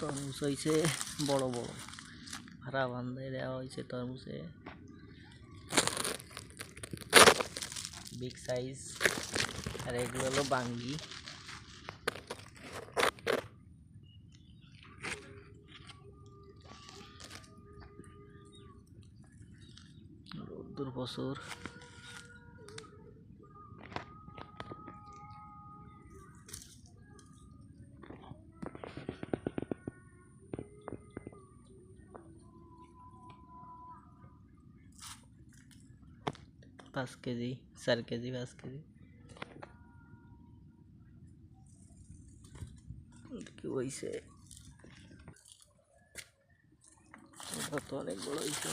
তরমুজ হয়েছে বড় বড়। ভাড়া বান্ধায় দেওয়া হয়েছে তরমুজে। বিগ সাইজ আর এগুলো হলো বাঙ্গি। রোদ্দুর প্রচুর পাঁচ কেজি চার কেজি পাঁচ কেজি কি হয়েছে অনেক বড় হয়েছে